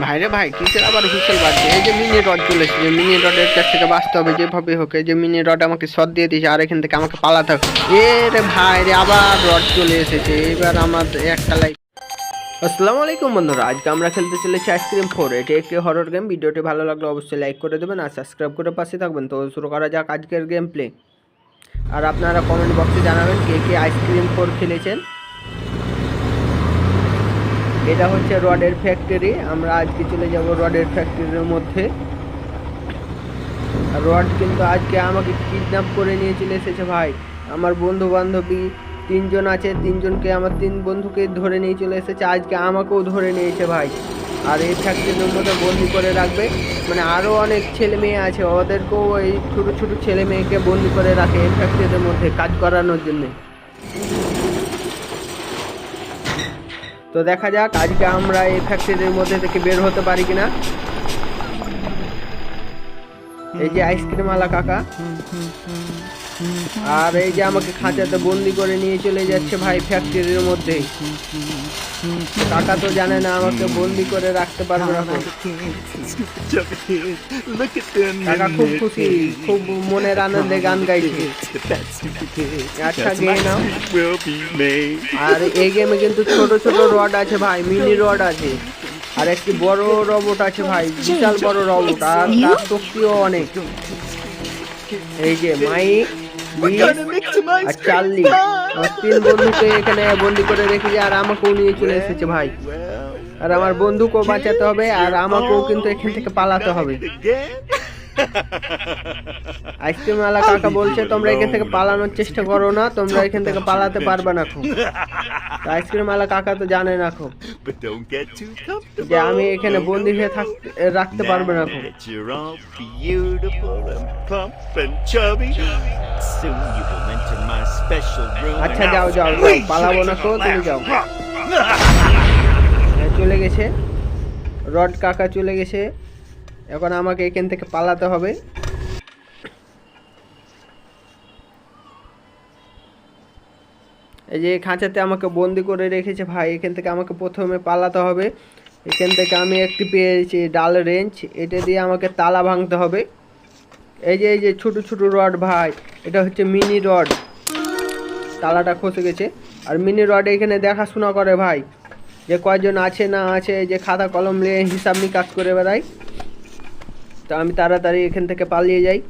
ভাইরে ভাই, কিসের আবার হুসেল বাড়ছে এই যে মিনি রড চলে এসেছে মিনি রডের কাছ থেকে বাঁচতে হবে যেভাবে হোক, এই যে মিনি রড আমাকে শট দিয়ে দিয়েছে, আর এখান থেকে আমাকে পালাতে হবে। এ রে ভাই রে, আবার রড চলে এসেছে, এবার আমার একটা লাইক আসসালামু আলাইকুম বন্ধুরা, আজকে আমরা খেলতে চলেছি আইসক্রিম ফোর, এটি একটি হরর গেম ভিডিওটি ভালো লাগলে অবশ্যই লাইক করে দেবেন আর সাবস্ক্রাইব করে পাশে থাকবেন। তো শুরু করা যাক আজকের গেম প্লে আর আপনারা কমেন্ট বক্সে জানাবেন কে কে আইসক্রিম ফোর খেলেছেন। এটা হচ্ছে রডের ফ্যাক্টরি। আমরা আজকে চলে যাব রডের ফ্যাক্টরির মধ্যে। রড কিন্তু আজকে আমাকে কিডন্যাপ করে নিয়ে চলে এসেছে ভাই। আমার বন্ধু বান্ধবী তিনজন আছে, তিনজনকে আমার তিন বন্ধুকে ধরে নিয়ে চলে এসেছে। আজকে আমাকেও ধরে নিয়েছে ভাই। আর এই ফ্যাক্টরির মধ্যে বন্দি করে রাখবে। মানে আরও অনেক ছেলে মেয়ে আছে, ওদেরকেও এই ছোটো ছোটো ছেলে মেয়েকে বন্দি করে রাখে এই ফ্যাক্টরির মধ্যে কাজ করানোর জন্যে। তো দেখা যাক, আজকে আমরা এই ফ্যাক্টরির মধ্যে থেকে বের হতে পারি কিনা। এই যে আইসক্রিম আলা কাকা। আর এই যে আমাকে খাঁচাতে বন্দি করে নিয়ে চলে যাচ্ছে ভাই ফ্যাক্টরির মধ্যে কাকা তো জানে না আমাকে বন্দি করে রাখতে পারবে না. কাকা খুব খুশি, খুব মনের আনন্দে গান গাইছে আচ্ছা গিয়ে নাও. আর এই গেমে কিন্তু ছোট ছোট রড আছে ভাই মিনি রড আছে আর একটি বড় রবট আছে ভাই, বিশাল বড় রবট আর তার শক্তিও অনেক এই যে মাইক আর চার্লি আমার তিন বন্ধুকে এখানে বন্দি করে রেখেছে আর আমাকেও নিয়ে চলে এসেছে ভাই। আর আমার বন্ধুকেও বাঁচাতে হবে আর আমাকেও কিন্তু এখান থেকে পালাতে হবে। আইসক্রিম আলা কাকা বলছে তোমরা এখান থেকে পালানোর চেষ্টা করো না তোমরা এখান থেকে পালাতে পারবে না খুব আইসক্রিম আলা কাকা তো জানে না খুব. যে আমি এখানে বন্দি হয়ে থাকতে রাখতে পারবে না খুব. আচ্ছা যাও যাও পালাবো না তো তুমি যাও. হ্যাঁ, চলে গেছে রড কাকা চলে গেছে এখন আমাকে এখান থেকে পালাতে হবে। এই যে খাঁচাতে আমাকে বন্দি করে রেখেছে ভাই, এখান থেকে আমাকে প্রথমে পালাতে হবে। এখান থেকে আমি একটি পেয়েছি ডাল রেঞ্জ এটা দিয়ে আমাকে তালা ভাঙতে হবে। এই যে এই যে ছোট ছোট রড ভাই, এটা হচ্ছে মিনি রড। তালাটা খসে গেছে। আর মিনি রড এখানে দেখাশোনা করে ভাই, যে কয়জন আছে না আছে যে খাতা কলম নিয়ে হিসাব নিকাশ করে বেড়াই তো আমি তাড়াতাড়ি এখান থেকে পালিয়ে যাই।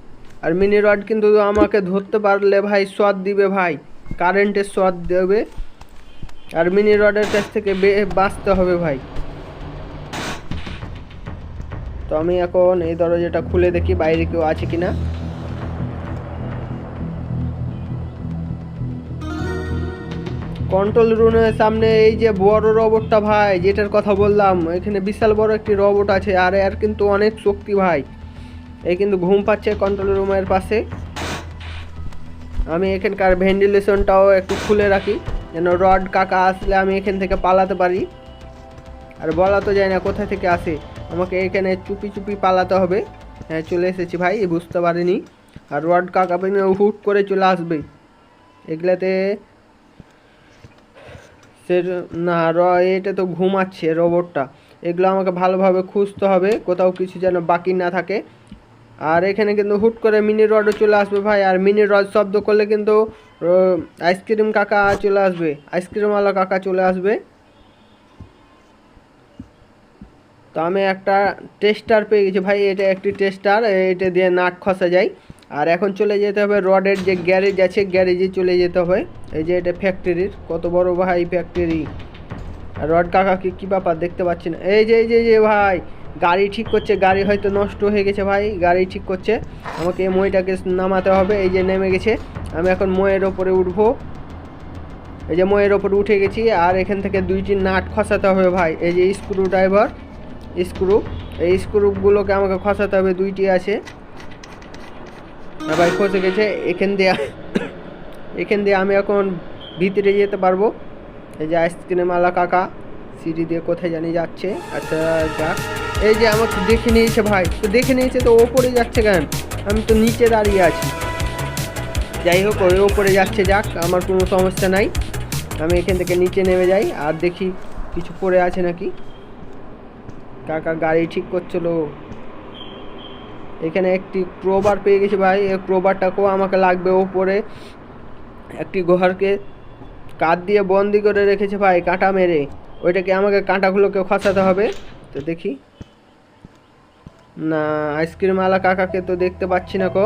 আর মিনি রড কিন্তু আমাকে ধরতে পারলে ভাই সোয়াদ দিবে ভাই, কারেন্টের সোয়াদ দেবে। আর মিনি রডের কাছ থেকে বে- বাঁচতে হবে ভাই। তো আমি এখন এই দরজাটা খুলে দেখি বাইরে কেউ আছে কিনা। কন্ট্রোল রুমের সামনে এই যে বড় রবটটা ভাই, যেটার কথা বললাম, এখানে বিশাল বড় একটি রবট আছে, আর এর কিন্তু অনেক শক্তি ভাই। এই কিন্তু ঘুম পাচ্ছে কন্ট্রোল রুমের পাশে। আমি এখানকার ভেন্টিলেশনটাও একটু খুলে রাখি, যেন রড কাকা আসলে আমি এখান থেকে পালাতে পারি। আর বলা তো যায় না কোথা থেকে আসে, আমাকে এখানে চুপি চুপি পালাতে হবে। হ্যাঁ চলে এসেছি ভাই, বুঝতে পারিনি। আর রড কাকা হুট করে চলে আসবে। এগুলাতে সে না র এটা তো ঘুমাচ্ছে রোবটটা এগুলো আমাকে ভালোভাবে খুঁজতে হবে, কোথাও কিছু যেন বাকি না থাকে। আর এখানে কিন্তু হুট করে মিনি রডও চলে আসবে ভাই, আর মিনি রড শব্দ করলে কিন্তু আইসক্রিম কাকা চলে আসবে আইসক্রিমওয়ালা কাকা চলে আসবে। তো আমি একটা টেস্টার পেয়ে গেছি ভাই, এটা একটি টেস্টার এটা দিয়ে নাক খসা যায়। আর এখন চলে যেতে হবে রডের যে গ্যারেজ আছে, গ্যারেজে চলে যেতে হবে। এই যে এটা ফ্যাক্টরির কত বড় ভাই ফ্যাক্টরি রড কাকাকে কী ব্যাপার দেখতে পাচ্ছি না। এই যে এই যে যে ভাই, গাড়ি ঠিক করছে, গাড়ি হয়তো নষ্ট হয়ে গেছে ভাই, গাড়ি ঠিক করছে। আমাকে এই মইটাকে নামাতে হবে, এই যে নেমে গেছে। আমি এখন ময়ের ওপরে উঠবো। এই যে ময়ের ওপরে উঠে গেছি, আর এখান থেকে দুইটি নাট খসাতে হবে ভাই। এই যে স্ক্রু ড্রাইভার স্ক্রু এই স্ক্রুগুলোকে আমাকে খসাতে হবে, দুইটি আছে। আর ভাই খসে গেছে এখান দিয়ে এখান দিয়ে আমি এখন ভিতরে যেতে পারব এই যে আইসক্রিম আলা কাকা সিঁড়ি দিয়ে কোথায় জানি যাচ্ছে আচ্ছা যাক এই যে আমাকে দেখে নিয়েছে ভাই তো দেখে নিয়েছে তো ওপরে যাচ্ছে কেন আমি তো নিচে দাঁড়িয়ে আছি যাই হোক ওই ওপরে যাচ্ছে যাক আমার কোনো সমস্যা নাই আমি এখান থেকে নিচে নেমে যাই আর দেখি কিছু পড়ে আছে নাকি কাকা গাড়ি ঠিক করছিল এখানে একটি ক্রোবার পেয়ে গেছি ভাই। এই ক্রোবারটাকেও আমাকে লাগবে ওপরে। একটি ঘরকে কাঠ দিয়ে বন্দি করে রেখেছে ভাই, কাঁটা মেরে। ওইটাকে আমাকে কাঁটাগুলোকে খসাতে হবে। তো দেখি। না, আইসক্রিম আলা কাকাকে তো দেখতে পাচ্ছি না কো।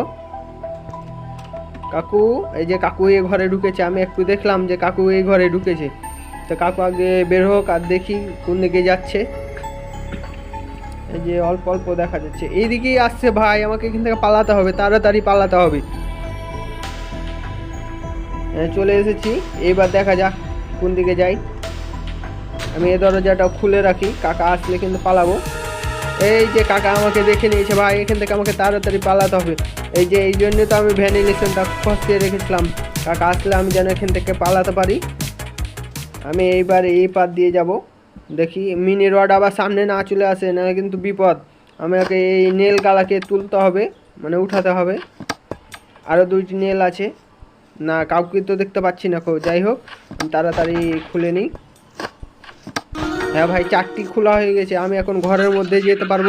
কাকু, এই যে কাকু এই ঘরে ঢুকেছে। আমি একটু দেখলাম যে কাকু এই ঘরে ঢুকেছে। তো কাকু আগে বের হোক আর দেখি কোন দিকে যাচ্ছে। এই যে অল্প অল্প দেখা যাচ্ছে। এইদিকেই আসছে ভাই, আমাকে এখান থেকে পালাতে হবে, তাড়াতাড়ি পালাতে হবে। চলে এসেছি। এইবার দেখা যাক কোন দিকে যাই। আমি এই দরজাটা খুলে রাখি, কাকা আসলে কিন্তু পালাবো। এই যে কাকা আমাকে দেখে নিয়েছে ভাই, এখান থেকে আমাকে তাড়াতাড়ি পালাতে হবে। এই যে, এই জন্য তো আমি ভ্যানিলেশনটা খসিয়ে রেখেছিলাম। কাকা আসলে আমি যেন এখান থেকে পালাতে পারি। আমি এইবার এই পার দিয়ে যাব। দেখি মিনি রড আবার সামনে না চলে আসে না কিন্তু বিপদ। আমাকে এই নেল গালাকে তুলতে হবে মানে উঠাতে হবে। আরও দুইটি নেল আছে। না কাউকে তো দেখতে পাচ্ছি না যাই হোক তাড়াতাড়ি খুলে নিই। হ্যাঁ ভাই চারটি খোলা হয়ে গেছে আমি এখন ঘরের মধ্যে যেতে পারব।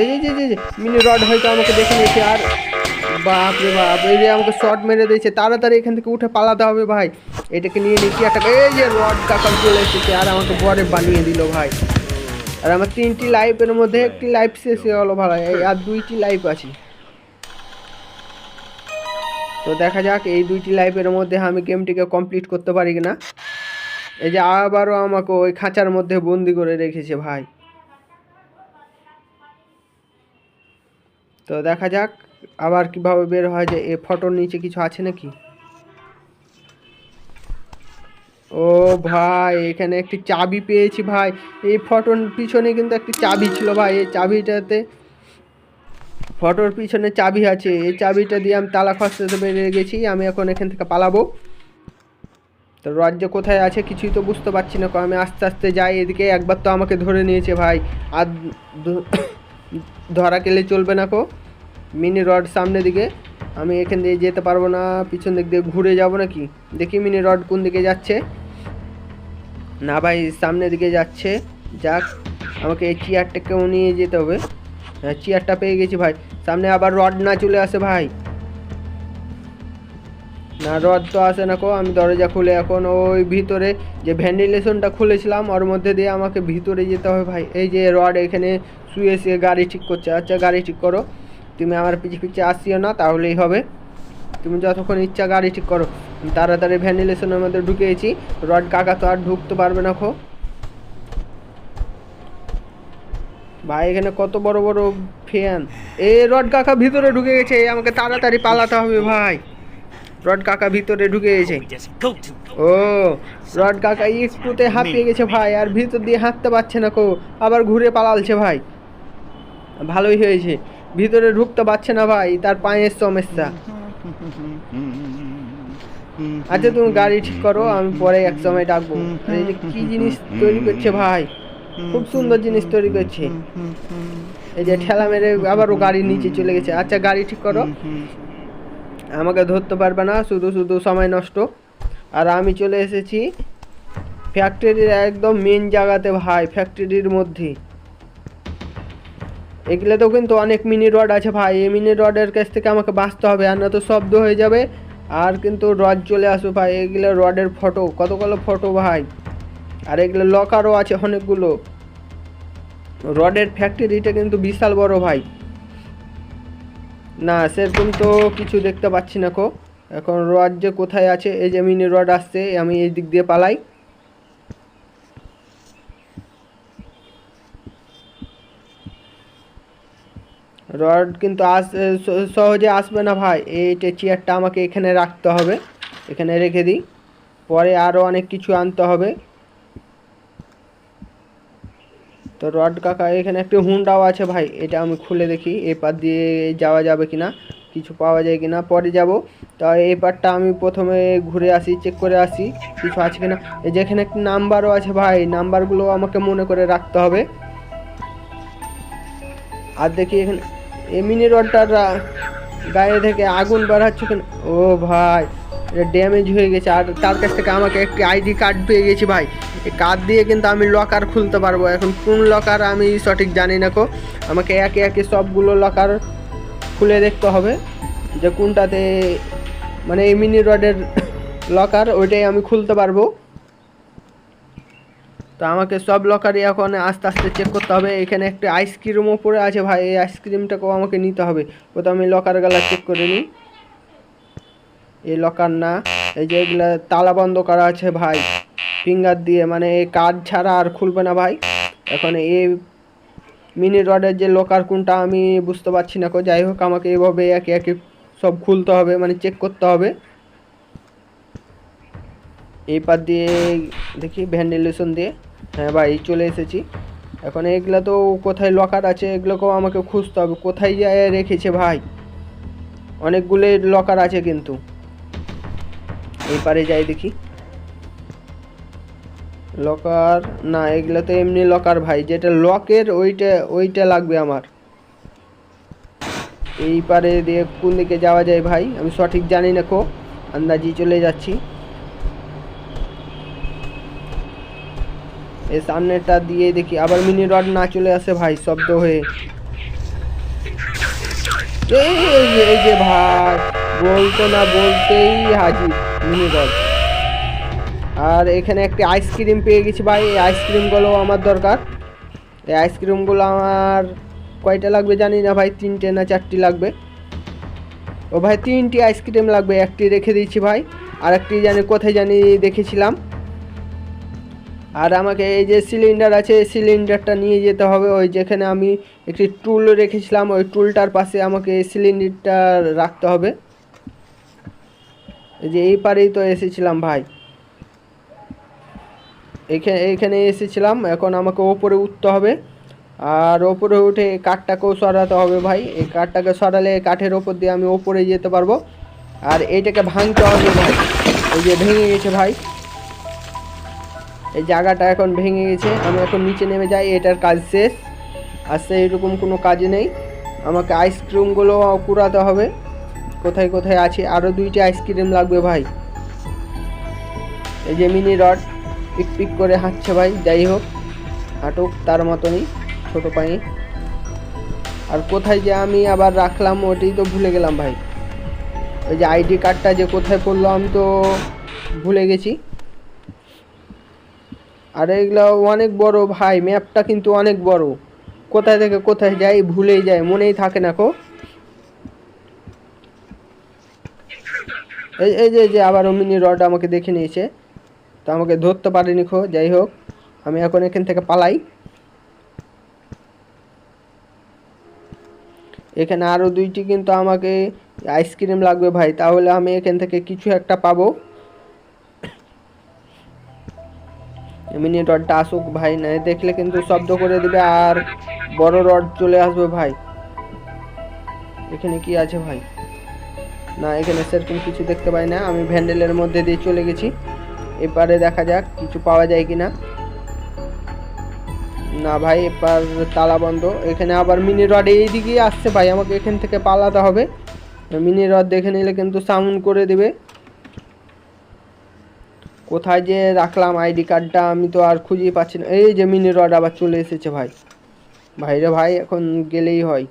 এই যে যে যে যে, মিনি রড হয়তো আমাকে দেখে নিয়েছে আর বাপ রে বাপ এই যে আমাকে শর্ট মেরে দিয়েছে তাড়াতাড়ি এখান থেকে উঠে পালাতে হবে ভাই। এটাকে নিয়ে নিচ্ছি একটা এই যে রড কাকার চলে এসেছে, আর আমাকে বরে বানিয়ে দিল ভাই। আর আমার তিনটি লাইফের মধ্যে একটি লাইফ শেষ হয়ে গেলো ভাই আর দুইটি লাইফ আছে। তো দেখা যাক এই দুইটি লাইফের মধ্যে আমি গেমটিকে কমপ্লিট করতে পারি কিনা। এই যে আবারও আমাকে ওই খাঁচার মধ্যে বন্দি করে রেখেছে ভাই। তো দেখা যাক আবার কীভাবে বের হয় যে এ ফটোর নিচে কিছু আছে নাকি? ও ভাই, এখানে একটি চাবি পেয়েছি ভাই। এই ফটোর পিছনে কিন্তু একটি চাবি ছিল ভাই, এই চাবিটাতে ফটোর পিছনে চাবি আছে। এই চাবিটা দিয়ে আমি তালা খসতে বেরিয়ে গেছি, আমি এখন এখান থেকে পালাবো। তো রাজ্য কোথায় আছে কিছুই তো বুঝতে পারছি না। আমি আস্তে আস্তে যাই। এদিকে একবার তো আমাকে ধরে নিয়েছে ভাই। আর ধরা গেলে চলবে না কো। মিনি রড সামনের দিকে, আমি এখান দিয়ে যেতে পারব না, পিছন দিক দিয়ে ঘুরে যাব নাকি? দেখি মিনি রড কোন দিকে যাচ্ছে। না ভাই, সামনের দিকে যাচ্ছে। যাক, আমাকে এই চেয়ারটাকেও নিয়ে যেতে হবে। হ্যাঁ চেয়ারটা পেয়ে গেছি ভাই। সামনে আবার রড না চলে আসে ভাই। না রড তো আসে না কো, আমি দরজা খুলে এখন ওই ভিতরে যে ভেন্টিলেশনটা খুলেছিলাম, ওর মধ্যে দিয়ে আমাকে ভিতরে যেতে হবে ভাই। এই যে রড এখানে শুয়ে শুয়ে গাড়ি ঠিক করছে। আচ্ছা গাড়ি ঠিক করো। তুমি আমার পিছে পিছে আসিও না, তাহলেই হবে। তুমি যতক্ষণ ইচ্ছা গাড়ি ঠিক করো। তাড়াতাড়ি ভ্যানিলেশনের মধ্যে ঢুকেছি। রড কাকা তো আর ঢুকতে পারবে না খো। ভাই, এখানে কত বড় বড় ফ্যান। এ, রড কাকা ভিতরে ঢুকে গেছে। আমাকে তাড়াতাড়ি পালাতে হবে ভাই। রড কাকা ভিতরে ঢুকে গেছে। ও, রড কাকা একটুতে হাঁপিয়ে গেছে ভাই, আর ভিতর দিয়ে হাঁটতে পারছে না কো আবার ঘুরে পালালছে ভাই। ভালোই হয়েছে। ভিতরে ঢুকতে পারছে না ভাই, তার পায়ের সমস্যা। আচ্ছা তুমি গাড়ি ঠিক করো আমি পরে এক সময় ডাকবো। এই যে কি জিনিস তৈরি করছে ভাই? খুব সুন্দর জিনিস তৈরি করছে। এই যে ঠেলা মেরে আবারও গাড়ির নিচে চলে গেছে। আচ্ছা গাড়ি ঠিক করো। আমাকে ধরতে পারবে না শুধু শুধু সময় নষ্ট। আর আমি চলে এসেছি ফ্যাক্টরির একদম মেন জায়গাতে ভাই ফ্যাক্টরির মধ্যে। এগুলোতেও কিন্তু অনেক মিনি রড আছে ভাই। এই মিনি রডের কাছ থেকে আমাকে বাঁচতে হবে আর না তো শব্দ হয়ে যাবে। আর কিন্তু রড চলে আসো ভাই, এগুলো রডের ফটো কতগুলো ফটো ভাই? আর এগুলো লকারও আছে অনেকগুলো। রডের ফ্যাক্টরিটা কিন্তু বিশাল বড় ভাই। না, সেরকম তো কিছু দেখতে পাচ্ছি না কো। এখন রড যে কোথায় আছে, এই যে মিনি রড আসছে, আমি এই দিক দিয়ে পালাই। রড কিন্তু আস সহজে আসবে না ভাই। এইটা চেয়ারটা আমাকে এখানে রাখতে হবে। এখানে রেখে দিই। পরে আরও অনেক কিছু আনতে হবে। তো রড কাকা, এখানে একটা হুন্ডাও আছে ভাই। এটা আমি খুলে দেখি এই পার দিয়ে যাওয়া যাবে কি না কিছু পাওয়া যায় কি না পরে যাব। তো এই পারটা আমি প্রথমে ঘুরে আসি চেক করে আসি, কিছু আছে কিনা। এই যে এখানে একটি নাম্বারও আছে ভাই নাম্বারগুলো আমাকে মনে করে রাখতে হবে। আর দেখি এখানে এই মিনি রডটার রা- গায়ে থেকে আগুন বার হচ্ছে কেন? ও ভাই, এটা ড্যামেজ হয়ে গেছে। আর তার কাছ থেকে আমাকে একটি আইডি কার্ড পেয়ে গেছি ভাই। এই কার্ড দিয়ে কিন্তু আমি লকার খুলতে পারব। এখন কোন লকার আমি সঠিক জানি না কো। আমাকে একে একে সবগুলো লকার খুলে দেখতে হবে যে কোনটাতে মানে এই মিনি রডের লকার ওইটাই আমি খুলতে পারব। তো আমাকে সব লকারই এখন আস্তে আস্তে চেক করতে হবে। এখানে একটা আইসক্রিমও পড়ে আছে ভাই, এই আইসক্রিমটাকেও আমাকে নিতে হবে। প্রথমে আমি লকার গালা চেক করে নিই। এই লকার না, এই যে এগুলা তালা বন্ধ করা আছে ভাই। ফিঙ্গার দিয়ে মানে এই কার্ড ছাড়া আর খুলবে না ভাই। এখন এই মিনি রডের যে লকার কোনটা আমি বুঝতে পারছি না কো। যাই হোক, আমাকে এভাবে একে একে সব খুলতে হবে মানে চেক করতে হবে। এই পার দিয়ে দেখি ভেন্টিলেশন দিয়ে। হ্যাঁ ভাই, চলে এসেছি। এখন এগুলো তো কোথায় লকার আছে, এগুলোকেও আমাকে খুঁজতে হবে। কোথায় যায় রেখেছে ভাই? অনেকগুলো লকার আছে কিন্তু। এই পারে যাই দেখি। লকার না, এগুলো তো এমনি লকার ভাই। যেটা লকের ওইটা ওইটা লাগবে আমার। এই পারে দিয়ে কোন দিকে যাওয়া যায় ভাই? আমি সঠিক জানি না কো। আন্দাজি চলে যাচ্ছি। এই সামনেটা দিয়ে দেখি, আবার মিনি রড না চলে আসে ভাই, শব্দ হয়ে। এই যে ভাই, বলতে না বলতেই হাজির মিনি রড আর এখানে একটি আইসক্রিম পেয়ে গেছি ভাই, এই আইসক্রিমগুলো আমার দরকার। এই আইসক্রিমগুলো আমার কয়টা লাগবে জানি না ভাই, তিনটে না চারটি লাগবে। ও ভাই, তিনটি আইসক্রিম লাগবে, একটি রেখে দিয়েছি ভাই আর একটি জানি কোথায় জানি দেখেছিলাম। আর আমাকে এই যে সিলিন্ডার আছে, এই সিলিন্ডারটা নিয়ে যেতে হবে। ওই যেখানে আমি একটি টুল রেখেছিলাম, ওই টুলটার পাশে আমাকে এই সিলিন্ডারটা রাখতে হবে। এই যে এই পারেই তো এসেছিলাম ভাই। এখানে এইখানে এসেছিলাম, এখন আমাকে ওপরে উঠতে হবে। আর ওপরে উঠে কাঠটাকেও সরাতে হবে ভাই। এই কাঠটাকে সরালে কাঠের ওপর দিয়ে আমি ওপরে যেতে পারব। আর এইটাকে ভাঙতে হবে ভাই। এই যে ভেঙে গেছে ভাই। এই জায়গাটা এখন ভেঙে গেছে। আমি এখন নিচে নেমে যাই, এটার কাজ শেষ। আসতে এরকম কোনো কাজ নেই। আমাকে আইসক্রিমগুলো কুড়াতে হবে। কোথায় কোথায় আছে? আরও দুইটি আইসক্রিম লাগবে ভাই। এই যে মিনি রড, পিক পিক করে হাঁটছে ভাই, যাই হোক। হাঁটুক তার মতনই, ছোটো পায়ে। আর কোথায় যে আমি আবার রাখলাম, ওটাই তো ভুলে গেলাম ভাই। ওই যে আইডি কার্ডটা যে কোথায় পড়ল, আমি তো ভুলে গেছি। আর এগুলো অনেক বড় ভাই ম্যাপটা কিন্তু অনেক বড়। কোথায় থেকে কোথায় যাই ভুলেই যায়, মনেই থাকে না কো। এই এই যে যে, আবার মিনি রড আমাকে দেখে নিয়েছে। তো আমাকে ধরতে পারেনি খো যাই হোক, আমি এখন এখান থেকে পালাই। এখানে আরও দুইটি কিন্তু আমাকে আইসক্রিম লাগবে ভাই, তাহলে আমি এখান থেকে কিছু একটা পাবো। মিনি রডটা আসুক ভাই, না দেখলে কিন্তু শব্দ করে দিবে আর বড় রড চলে আসবে ভাই। এখানে কি আছে ভাই? না, এখানে সেরকম কিছু দেখতে পাই না। আমি ভ্যান্ডেলের মধ্যে দিয়ে চলে গেছি। এপারে দেখা যাক কিছু পাওয়া যায় কি না না ভাই এবার তালা বন্ধ। এখানে আবার মিনি রড এইদিকেই আসছে ভাই, আমাকে এখান থেকে পালাতে হবে। মিনি রড দেখে নিলে কিন্তু সাউন্ড করে দেবে। কোথায় যে রাখলাম আইডি কার্ডটা আমি তো আর খুঁজেই পাচ্ছি না। এই যে মিনি রড আবার চলে এসেছে ভাই। ভাই রে ভাই, এখন গেলেই হয়।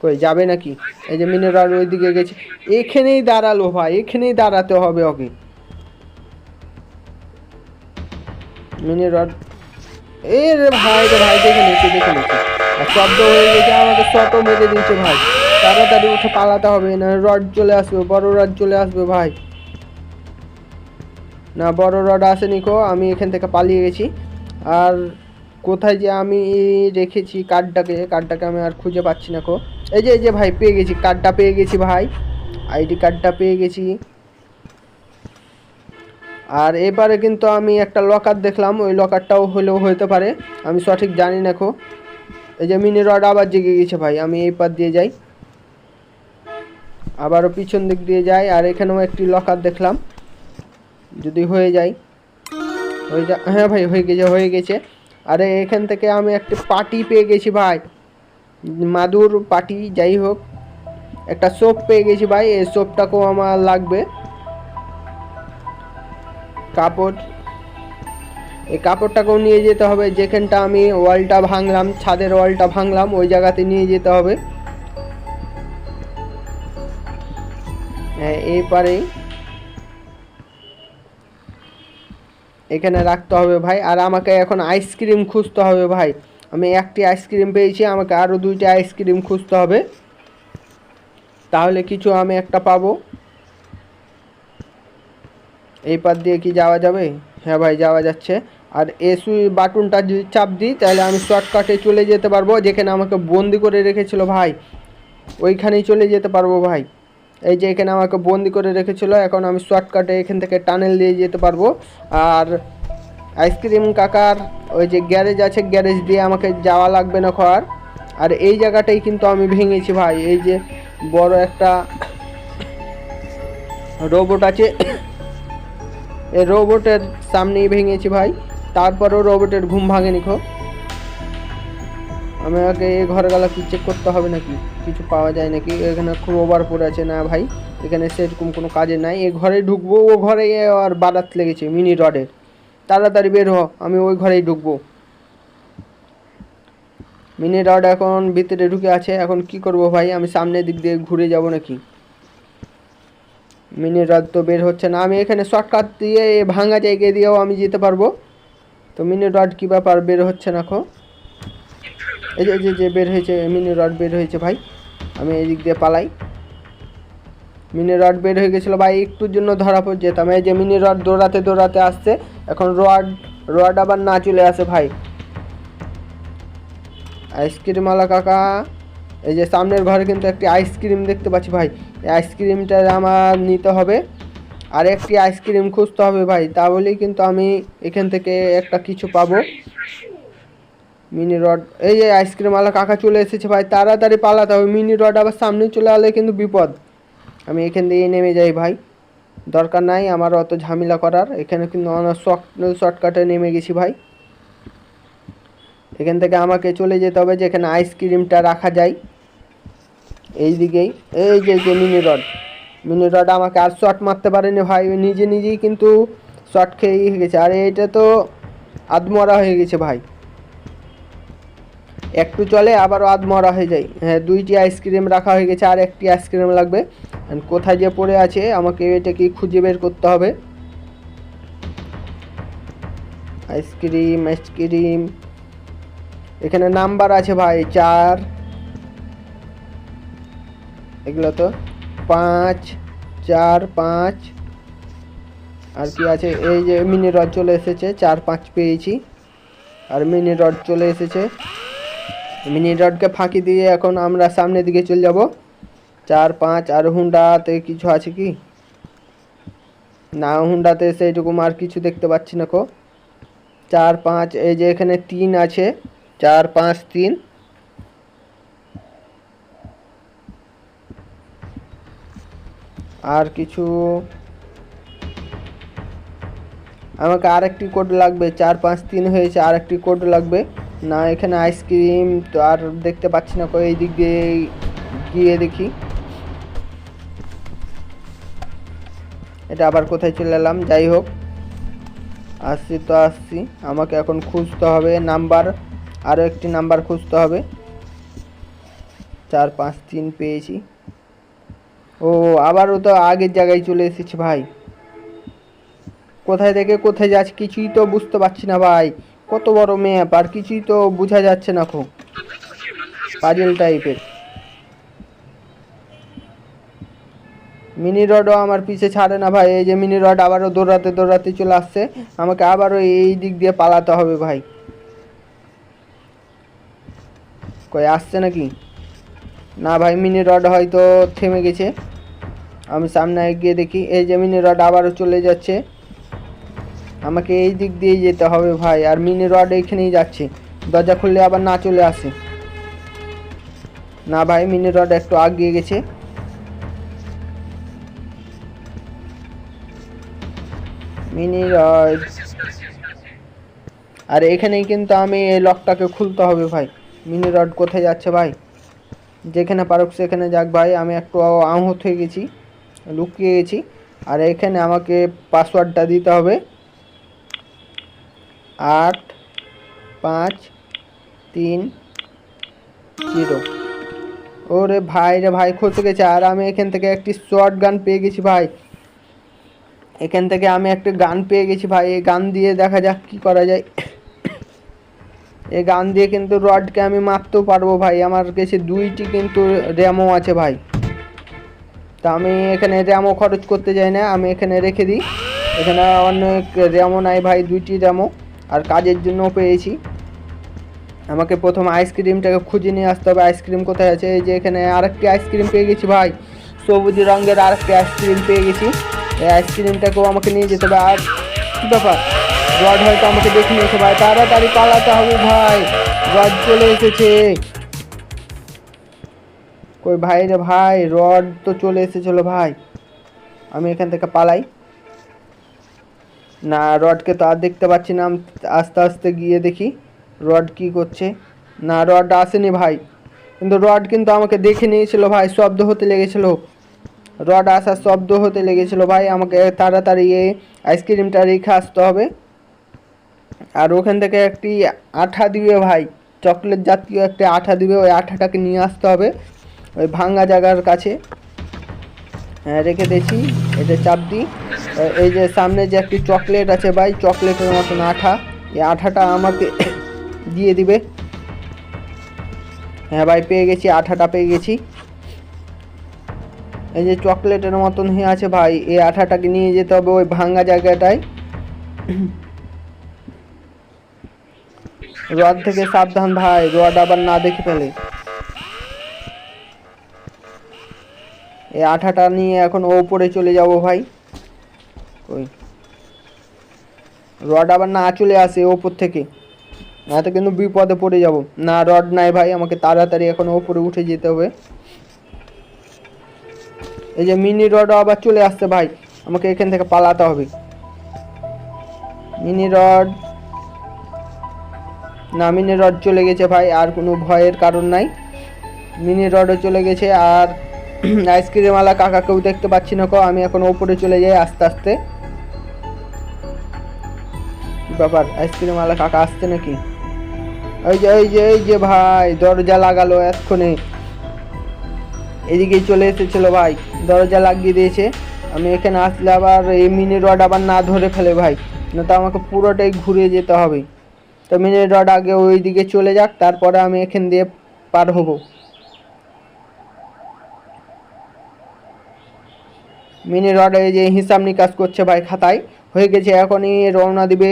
কই, যাবে নাকি? এই যে মিনি রড ওইদিকে গেছে। এখানেই দাঁড়াল ভাই, এখানেই দাঁড়াতে হবে ওকে। মিনি রড এ রে ভাই রে ভাই, দেখে নিচ্ছি দেখে নিচ্ছি। শব্দ হয়ে গেছে, আমাকে শটও মেরে দিচ্ছে ভাই। তাড়াতাড়ি উঠে পালাতে হবে, না রড চলে আসবে, বড় রড চলে আসবে ভাই। না, বড় রড আসেনি কো আমি এখান থেকে পালিয়ে গেছি। আর কোথায় যে আমি রেখেছি কার্ডটাকে কার্ডটাকে আমি আর খুঁজে পাচ্ছি না কো। এই যে এই যে ভাই, পেয়ে গেছি কার্ডটা পেয়ে গেছি ভাই। আইডি কার্ডটা পেয়ে গেছি। আর এবারে কিন্তু আমি একটা লকার দেখলাম, ওই লকারটাও হলেও হতে পারে, আমি সঠিক জানি না কো। এই যে মিনি রড আবার জেগে গেছে ভাই, আমি এই পার দিয়ে যাই। আবারও পিছন দিক দিয়ে যাই, আর এখানেও একটি লকার দেখলাম। যদি হয়ে যায়, হয়ে যা হ্যাঁ ভাই, হয়ে গেছে হয়ে গেছে। আরে এখান থেকে আমি একটা পার্টি পেয়ে গেছি ভাই। মাদুর পার্টি, যাই হোক, একটা সোপ পেয়ে গেছি ভাই, এই সোপটাকেও আমার লাগবে। কাপড়, এই কাপড়টাকেও নিয়ে যেতে হবে, যেখানটা আমি ওয়ালটা ভাঙলাম, ছাদের ওয়ালটা ভাঙলাম, ওই জায়গাতে নিয়ে যেতে হবে। হ্যাঁ এপারেই এখানে রাখতে হবে ভাই। আর আমাকে এখন আইসক্রিম খুঁজতে হবে ভাই। আমি একটি আইসক্রিম পেয়েছি, আমাকে আরও দুইটি আইসক্রিম খুঁজতে হবে। তাহলে কিছু আমি একটা পাবো। এই পার দিয়ে কি যাওয়া যাবে? হ্যাঁ ভাই, যাওয়া যাচ্ছে। আর এসু বাটনটা যদি চাপ দিই, তাহলে আমি শর্টকাটে চলে যেতে পারব, যেখানে আমাকে বন্দি করে রেখেছিল ভাই। ওইখানেই চলে যেতে পারব ভাই। এই যে এখানে আমাকে বন্দি করে রেখেছিল, এখন আমি শর্টকাটে এখান থেকে টানেল দিয়ে যেতে পারব। আর আইসক্রিম কাকার ওই যে গ্যারেজ আছে গ্যারেজ দিয়ে আমাকে যাওয়া লাগবে না খাওয়ার আর এই জায়গাটাই কিন্তু আমি ভেঙেছি ভাই, এই যে বড় একটা রোবট আছে। এই রোবটের সামনেই ভেঙেছি ভাই, তারপরেও রোবটের ঘুম ভাঙেনি খো। আমি আগে এই ঘরে গেলা কি চেক করতে হবে নাকি? কিছু পাওয়া যায় নাকি? এখানে খুব ওভার পড়ে আছে না ভাই? এখানে সেরকম কোনো কাজে নাই। এ ঘরে ঢুকবো, ও ঘরে আর বারাত লেগেছে মিনি রডের তাড়াতাড়ি বের হ, আমি ওই ঘরেই ঢুকবো। মিনি রড এখন ভিতরে ঢুকে আছে, এখন কি করব ভাই? আমি সামনের দিক দিয়ে ঘুরে যাব নাকি? মিনি রড তো বের হচ্ছে না। আমি এখানে শর্টকাট দিয়ে ভাঙা জায়গায় দিয়েও আমি যেতে পারব। তো মিনি রড কী ব্যাপার? বের হচ্ছে না খো এই যে যে বের হয়েছে মিনি রড বের হয়েছে ভাই। আমি এই দিক দিয়ে পালাই। মিনি রড বের হয়ে গেছিল ভাই, একটুর জন্য ধরা পড়ে যেতাম। এই যে মিনি রড দৌড়াতে দৌড়াতে আসছে। এখন রড রড আবার না চলে আসে ভাই। আইসক্রিমওয়ালা কাকা, এই যে সামনের ঘরে কিন্তু একটি আইসক্রিম দেখতে পাচ্ছি ভাই। এই আইসক্রিমটা আমার নিতে হবে। আর একটি আইসক্রিম খুঁজতে হবে ভাই। তাহলেই কিন্তু আমি এখান থেকে একটা কিছু পাবো। মিনি রড, এই যে আইসক্রিমওয়ালা কাকা চলে এসেছে ভাই, তাড়াতাড়ি পালাতে হবে, মিনি রড আবার সামনে চলে এলে কিন্তু বিপদ। আমি এখান দিয়ে নেমে যাই ভাই। দরকার নাই আমার অত ঝামেলা করার, এখানে কিন্তু অনেক শর্ট শর্টকাটে নেমে গেছি ভাই। এখান থেকে আমাকে চলে যেতে হবে যেখানে আইসক্রিমটা রাখা যায়। এই দিকেই এই যে যে মিনি রড মিনি রড আমাকে আর শর্ট মারতে পারেনি ভাই, নিজে নিজেই কিন্তু শর্ট খেয়েই গেছে। আর এটা তো আদমরা হয়ে গেছে ভাই। একটু চলে, আবারও আধমরা হয়ে যায়। হ্যাঁ দুইটি আইসক্রিম রাখা হয়ে গেছে, আর একটি আইসক্রিম লাগবে। কোথায় যে পড়ে আছে, আমাকে এটাকে খুঁজে বের করতে হবে? Ice cream ice cream. এখানে নাম্বার আছে ভাই, চার। এগুলো তো পাঁচ, চার, পাঁচ। আর কি আছে? এই যে মিনি রড চলে এসেছে, চার, পাঁচ পেয়েছি। আর মিনি রড চলে এসেছে। মিনি রডকে ফাঁকি দিয়ে এখন আমরা সামনের দিকে চলে যাব। চার পাঁচ, আর হুন্ডাতে কিছু আছে কি? না, হুন্ডাতে সেইটুকু আর কিছু দেখতে পাচ্ছি না কো। চার পাঁচ, এই যে এখানে তিন আছে। চার পাঁচ, তিন। আর কিছু আমাকে আরেকটি কোড লাগবে। চার পাঁচ, তিন হয়েছে, আরেকটি কোড লাগবে। না, এখানে আইসক্রিম তো আর দেখতে পাচ্ছি না, কই এই দিয়ে গিয়ে দেখি। এটা আবার কোথায় চলে এলাম? যাই হোক, আসছি তো আসছি। আমাকে এখন খুঁজতে হবে নাম্বার আরও একটি নাম্বার খুঁজতে হবে। চার, পাঁচ, তিন পেয়েছি। ও, আবারও তো আগের জায়গায় চলে এসেছি ভাই। কোথায় থেকে কোথায় যাচ্ছি কিছুই তো বুঝতে পারছি না ভাই। কত বড় ম্যাপ, আর কিছুই তো বোঝা যাচ্ছে না খুব। পাজেল টাইপের মিনি রডও আমার পিছে ছাড়ে না ভাই, এই যে মিনি রড আবারও দৌড়াতে দৌড়াতে চলে আসছে। আমাকে আবারও এই দিক দিয়ে পালাতে হবে ভাই। কই, আসছে নাকি? না ভাই মিনি রড হয়তো থেমে গেছে। আমি সামনে গিয়ে দেখি, এই যে মিনি রড আবারও চলে যাচ্ছে। আমাকে এই দিক দিয়ে যেতে হবে ভাই, আর মিনি রড এইখানেই যাচ্ছে। দরজা খুললে আবার না চলে আসে। না ভাই মিনি রড একটু আগিয়ে গেছে। মিনি রড আর এখানেই কিন্তু আমি এই লকটাকে খুলতে হবে ভাই। মিনি রড কোথায় যাচ্ছে ভাই? যেখানে পারুক সেখানে যাক ভাই, আমি একটু আহত হয়ে গেছি, লুকিয়ে গেছি। আর এখানে আমাকে পাসওয়ার্ডটা দিতে হবে। আট, পাঁচ, তিন, জিরো। ওরে ভাই রে ভাই খসে গেছে। আর আমি এখান থেকে একটি শর্ট গান পেয়ে গেছি ভাই। এখান থেকে আমি একটা গান পেয়ে গেছি ভাই। এই গান দিয়ে দেখা যাক কি করা যায়। এই গান দিয়ে কিন্তু রডকে আমি মারতেও পারব ভাই। আমার কাছে দুইটি কিন্তু র্যামও আছে ভাই। তা আমি এখানে র্যামও খরচ করতে যাই না। আমি এখানে রেখে দিই। এখানে অনেক র্যামও নাই ভাই, দুইটি র্যামও আর কাজের জন্য পেয়েছি। আমাকে প্রথম আইসক্রিমটাকে খুঁজে নিয়ে আসতে হবে। আইসক্রিম কোথায় আছে? এই যে এখানে আরেকটি আইসক্রিম পেয়ে গেছি ভাই। সবুজ রঙের আরেকটি আইসক্রিম পেয়ে গেছি। এই আইসক্রিমটাকেও আমাকে নিয়ে যেতে হবে। আর কী ব্যাপার? রড হয়তো আমাকে দেখে নিয়েছে ভাই। তাড়াতাড়ি পালাতে হবে ভাই। রড চলে এসেছে। কই ভাই রে ভাই? রড তো চলে এসেছিল ভাই। আমি এখান থেকে পালাই। না, রডকে তো আর দেখতে পাচ্ছি না আস্তে আস্তে গিয়ে দেখি রড কি করছে। না, রড আসেনি ভাই, কিন্তু রড কিন্তু আমাকে দেখে নিয়েছিল ভাই, শব্দ হতে লেগেছিল। রড আসার শব্দ হতে লেগেছিল ভাই, আমাকে তাড়াতাড়ি এই আইসক্রিমটা রেখে আসতে হবে। আর ওখান থেকে একটি আঠা দিবে ভাই, চকলেট জাতীয় একটি আঠা দিবে ওই আঠাটাকে নিয়ে আসতে হবে, ওই ভাঙ্গা জায়গার কাছে। রেখে দিয়েছি। এটা চাপ দিই এই যে সামনে যে একটি চকলেট আছে ভাই, চকলেটের মতন আঠা। এই আঠাটা আমাকে দিয়ে দিবে। হ্যাঁ ভাই, পেয়ে গেছি, আঠাটা পেয়ে গেছি। এই যে চকলেটের মতন হয়ে আছে ভাই, এই আঠাটাকে নিয়ে যেতে হবে ওই ভাঙ্গা জায়গাটায়। রড থেকে সাবধান ভাই রড আবার না দেখে ফেলে। এই আঠাটা নিয়ে এখন ওপরে চলে যাব ভাই। ওই। রড আবার না চলে আসে ওপর থেকে। না তো কিন্তু বিপদে পড়ে যাব। না, রড নাই ভাই, আমাকে তাড়াতাড়ি এখন ওপরে উঠে যেতে হবে। এই যে মিনি রড আবার চলে আসছে ভাই, আমাকে এখান থেকে পালাতে হবে। Mini Rod. না, মিনি রড চলে গেছে ভাই, আর কোনো ভয়ের কারণ নাই। মিনি রডও চলে গেছে, আর আইসক্রিমওয়ালা কাকাকেও দেখতে পাচ্ছি না কো, আমি এখন ওপরে চলে যাই আস্তে আস্তে। কি ব্যাপার? আইসক্রিমওয়ালা কাকা আসছে নাকি? ওই যে, এই যে এই যে ভাই, দরজা লাগালো এক্ষণে এদিকে চলে এসেছিল ভাই, দরজা লাগিয়ে দিয়েছে। আমি এখানে আসলে আবার এই মিনি রড আবার না ধরে ফেলে ভাই, না তো আমাকে পুরোটাই ঘুরে যেতে হবে। তো মিনি রড আগে ওই দিকে চলে যাক, তারপরে আমি এখান দিয়ে পার হব। মিনি রড যে হিসাব নিকাশ করছে ভাই খাতায়, হয়ে গেছে এখনই রওনা দিবে।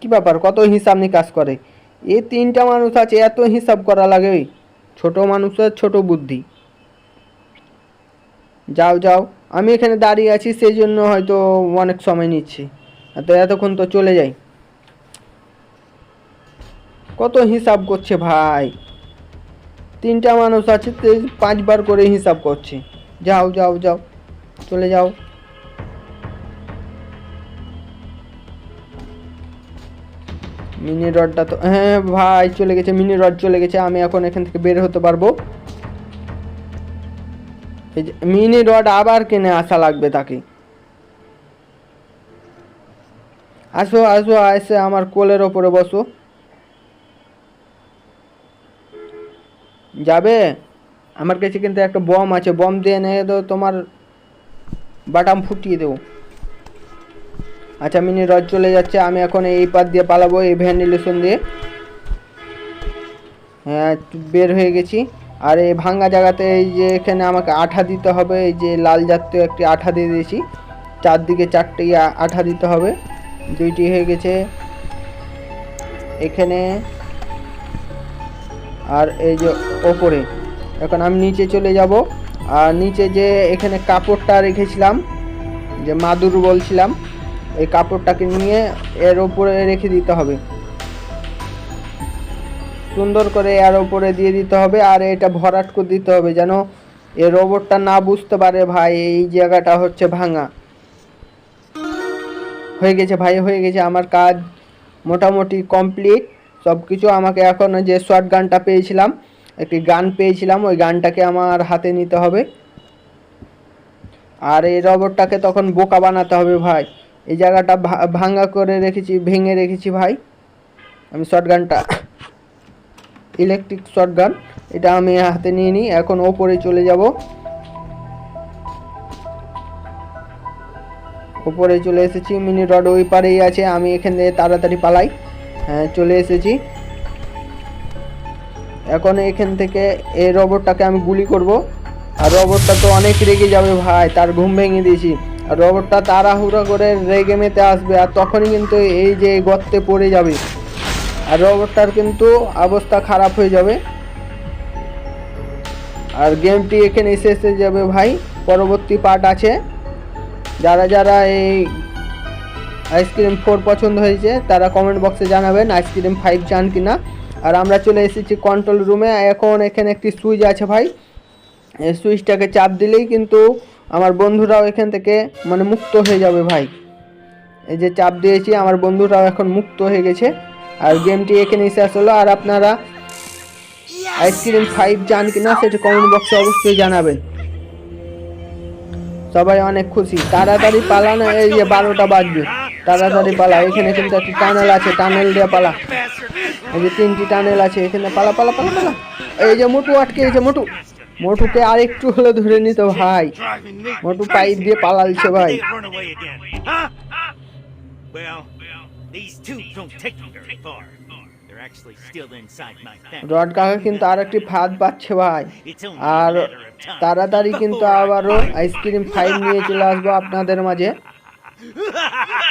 কি ব্যাপার? কত হিসাব নিকাশ করে? এই তিনটা মানুষ আছে, এত হিসাব করা লাগে। ছোট মানুষের ছোট বুদ্ধি। যাও যাও। আমি এখানে দাঁড়িয়ে আছি সেই জন্য হয়তো অনেক সময় নিচ্ছি। তো এতক্ষণ তো চলে যাই। কত হিসাব করছে ভাই? তিনটা মানুষ আছে পাঁচবার করে হিসাব করছে। যাও যাও যাও। চলে যাও। মিনি রডটা তো হ্যাঁ ভাই, চলে গেছে মিনি রড চলে গেছে। আমি এখন এখান থেকে বের হতে পারব। মিনি রড আবার কিনে আসা লাগবে তাকে। আসো আসো, এসে আমার কোলের ওপরে বসো। যাবে? আমার কাছে কিন্তু একটা বম আছে। বম দিয়ে নিয়ে তো তোমার বাটাম ফুটিয়ে দেবো। আচ্ছা মিনি রড চলে যাচ্ছে, আমি এখন এই পাত দিয়ে পালাবো, এই ভ্যান্ডিলেশন দিয়ে। হ্যাঁ বের হয়ে গেছি। আর এই ভাঙ্গা জায়গাতে এই যে এখানে আমাকে আঠা দিতে হবে, এই যে লাল জাতীয় একটি আঠা দিয়ে দিয়েছি। চারদিকে চারটে আঠা দিতে হবে, দুইটি হয়ে গেছে। এখানে আর এই যে ওপরে। এখন আমি নিচে চলে যাব। আর নিচে যে এখানে কাপড়টা রেখেছিলাম, যে মাদুর বলছিলাম, এই কাপড়টাকে নিয়ে এর ওপরে রেখে দিতে হবে। সুন্দর করে এর ওপরে দিয়ে দিতে হবে আর এটা ভরাট করে দিতে হবে যেন এ রোবটটা না বুঝতে পারে, ভাই, এই জায়গাটা হচ্ছে ভাঙা। হয়ে গেছে, ভাই, হয়ে গেছে, আমার কাজ মোটামুটি কমপ্লিট। সব কিছু আমাকে এখন যে শর্ট গানটা পেয়েছিলাম একটি গান পেয়েছিলাম, ওই গানটাকে আমার হাতে নিতে হবে। আর এই রবটটাকে তখন বোকা বানাতে হবে ভাই। এই জায়গাটা ভা- ভাঙা করে রেখেছি, ভেঙে রেখেছি ভাই। আমি শর্টগানটা ইলেকট্রিক শর্টগান এটা আমি হাতে নিয়ে নিই, এখন ওপরে চলে যাব। ওপরে চলে এসেছি, মিনি রড ওই পারেই আছে, আমি এখান থেকে তাড়াতাড়ি পালাই। হ্যাঁ চলে এসেছি। এখন এখান থেকে এই রবটটাকে আমি গুলি করব। আর রবটটা তো অনেক রেগে যাবে ভাই, তার ঘুম ভেঙে দিয়েছি। আর রবটটা তাড়াহুড়ো করে রেগে মেতে আসবে আর তখনই কিন্তু এই যে গর্তে পড়ে যাবে। আর রবটটার কিন্তু অবস্থা খারাপ হয়ে যাবে। আর গেমটি এখানে এসে এসে যাবে ভাই, পরবর্তী পার্ট আছে। যারা যারা এই আইসক্রিম ফোর পছন্দ হয়েছে, তারা কমেন্ট বক্সে জানাবেন আইসক্রিম ফাইভ চান কিনা। আর আমরা চলে এসেছি কন্ট্রোল রুমে এখন এখানে একটি সুইচ আছে ভাই। এই সুইচটাকে চাপ দিলেই কিন্তু আমার বন্ধুরাও এখান থেকে মানে মুক্ত হয়ে যাবে ভাই। এই যে চাপ দিয়েছি, আমার বন্ধুরাও এখন মুক্ত হয়ে গেছে। আর গেমটি এখানেই শেষ হলো। আর আপনারা আইসক্রিম ফাইভ চান কিনা সেটা কমেন্ট বক্সে অবশ্যই জানাবেন। সবাই অনেক খুশি। তাড়াতাড়ি পালা পালানো এই যে বারোটা বাজবে। তাড়াতাড়ি পালা, এখানে কিন্তু একটি টানেল আছে, টানেল দিয়ে পালা। এই যে তিনটি টানেল আছে, এখানে পালা পালা পালা পালা। এই যে মোটু আটকে গেছে, মোটু। মোটুকে আর একটু হলে ধরে নিত ভাই। মোটু পাইপ দিয়ে পালালছে ভাই। These two don't take very far. Rod কাকা কিন্তু আর একটি ফাঁদ পাচ্ছে ভাই। আর তাড়াতাড়ি কিন্তু আবারও আইসক্রিম ফাইভ নিয়ে চলে আসব আপনাদের মাঝে।